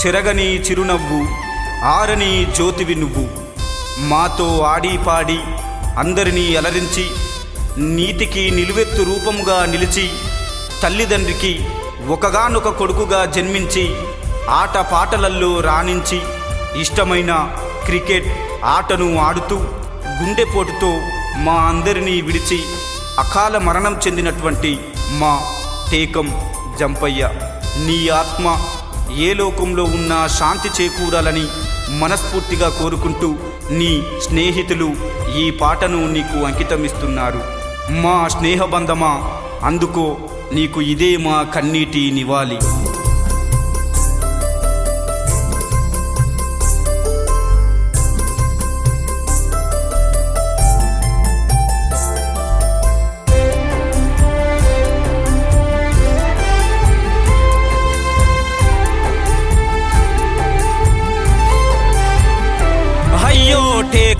చెరగని చిరునవ్వు ఆరని జ్యోతివి నువ్వు. మాతో ఆడి పాడి అందరినీ అలరించి నీతికి నిలువెత్తు రూపముగా నిలిచి తల్లిదండ్రికి ఒకగానొక కొడుకుగా జన్మించి ఆట పాటలల్లో రాణించి ఇష్టమైన క్రికెట్ ఆటను ఆడుతూ గుండెపోటుతో మా అందరినీ విడిచి అకాల మరణం చెందినటువంటి మా టేకం జంపయ్య. నీ ఆత్మ ఏ లోకంలో ఉన్నా శాంతి చేకూరాలని మనస్ఫూర్తిగా కోరుకుంటూ నీ స్నేహితులు ఈ పాటను నీకు అంకితమిస్తున్నారు. మా స్నేహబంధమా? అందుకో నీకు ఇదే మా కన్నీటి నివాళి.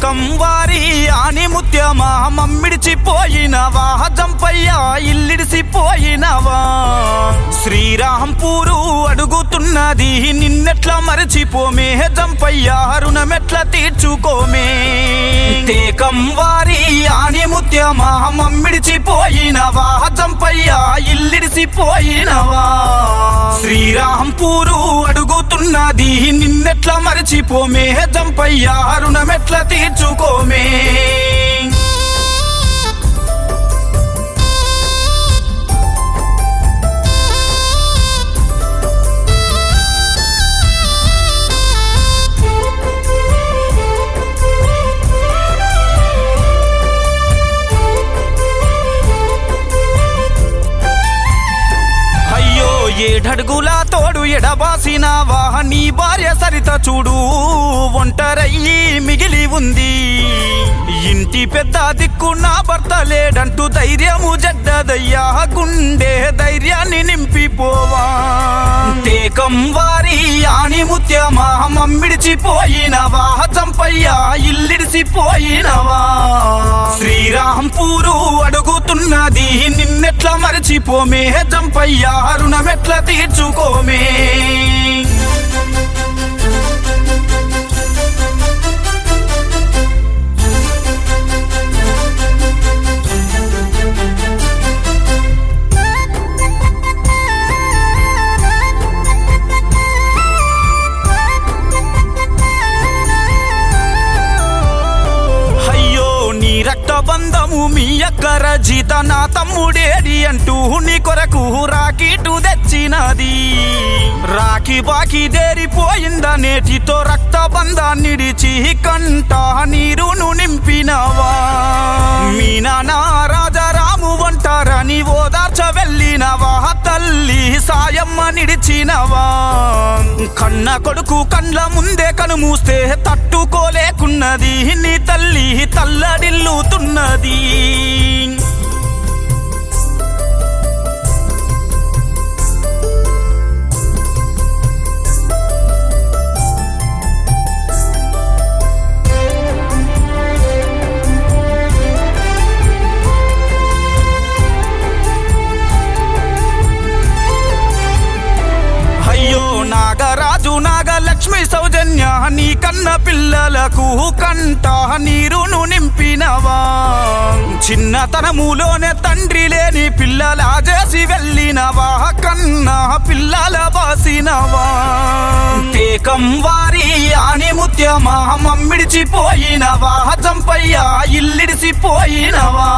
టేకం వారి ఆని ముత్యమా మమ్మిడిచిపోయినవా? జంపయ్యా ఇల్లిడిసిపోయినవా? శ్రీరాంపూరు అడుగుతున్నది నిన్నెట్లా మరచిపోమే? జంపయ్యా రుణమెట్లా తీర్చుకోమే? ప్రత్యేకం వారి ఆని ముత్యమా మమ్మిడిచిపోయినవా జంపయ్యా ఇల్లిడిసిపోయినవా? శ్రీరాంపూరు అడుగుతున్నది నిన్నెట్లా మరచిపోమే? జంపయ్యా రుణమెట్లా తీర్చుకోమే? ఏడడుగులా తోడు ఎడబాసినావా నీ భార్య సరిత చూడు. ఒంటరయ్యి మిగిలి ఉంది. ఇంటి పెద్ద దిక్కు నా భర్త లేడంటూ ధైర్యము జడ్డదయ్యా. గుండె ధైర్యాన్ని నింపిపోవా. తేకం వారి ఆని ముత్యమా మమ్మిడిచిపోయినవా చంపయ్యా ఇల్లిడిసిపోయినవా శ్రీరాంపూరు అడుగుతున్నది నిన్నెట్లా మరచిపోమే? జంపయ్యా రుణమెట్లా తీర్చుకోమే? మీ అక్కర జీత నా తమ్ముడేడి అంటూ నీ కొరకు రాకీటు తెచ్చినది. రాఖీ బాకీ దేరిపోయిందా నేటితో రక్త బంధాన్నిడిచి కంట నిడిచినవా? కన్న కొడుకు కండ్ల ముందే కనుమూస్తే తట్టుకోలేకున్నది. నీ తల్లి తల్లడిల్లుతున్నది. కన్న పిల్లలకు కంట నీరును నింపినవా? చిన్నతనములోనే తండ్రి లేని పిల్లలా చేసి వెళ్ళినవా? కన్న పిల్లల బాసినవా? ఏకం వారి ఆని ముత్యమా మమ్మిడిచిపోయినవా చంపయ్యా ఇల్లిడిసిపోయినవా?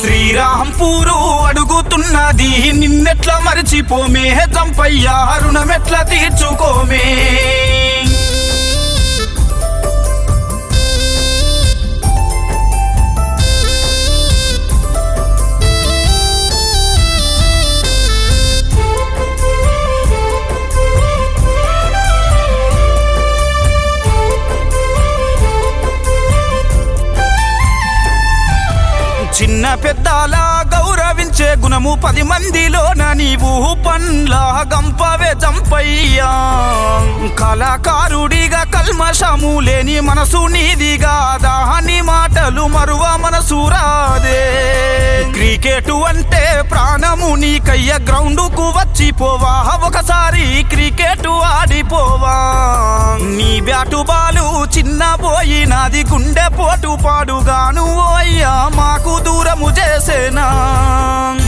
శ్రీరాంపూరు అడుగుతున్నది నిన్నెట్లా మరిచిపోమే? చంపయ్యా రుణమెట్లా తీర్చుకోమే? చిన్న పెద్దలా గౌరవించే గుణము పది మందిలోన నీవు పండ్లా గంపవే చంపయ్యా. కళాకారుడిగా కల్మషము లేని మనసు నీదిగా దాని మాటలు మరువ మనసు రాదే. క్రికెట్ అంటే ప్రాణము నీకయ్య గ్రౌండ్కు వచ్చిపోవా. ఒకసారి క్రికెట్ ఆడిపోవా. చిన్ననాటు బాలు చిన్న పోయినది గుండె పోటు పాడుగాను ఓయ్యా. मुझे से नाम।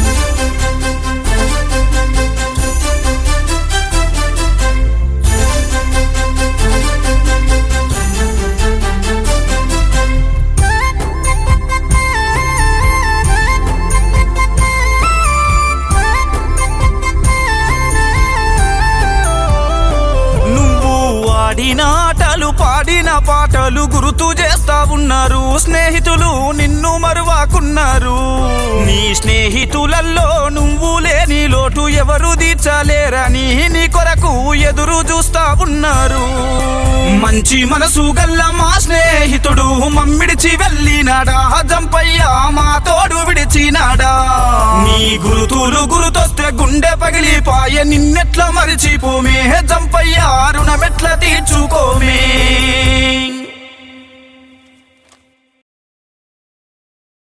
పాడిన పాటలు గుర్తు చేస్తా ఉన్నారు. స్నేహితులు నిన్ను మరువాకున్నారు. నీ స్నేహితులల్లో నువ్వు లేని లోటు ఎవరు తీర్చలేరని నీ కొరకు ఎదురు చూస్తా ఉన్నారు. మంచి మనసు గల్ల మా స్నేహితుడు మమ్మిడిచి వెళ్ళినాడా? జంపయ్యా మా తోడు విడిచినాడా? నీ గురుతులు గురుతొస్తే గుండె నిన్నెట్లా మరిచిపోమే? జంపయ్యా రుణమెట్ల తీర్చుకోమే?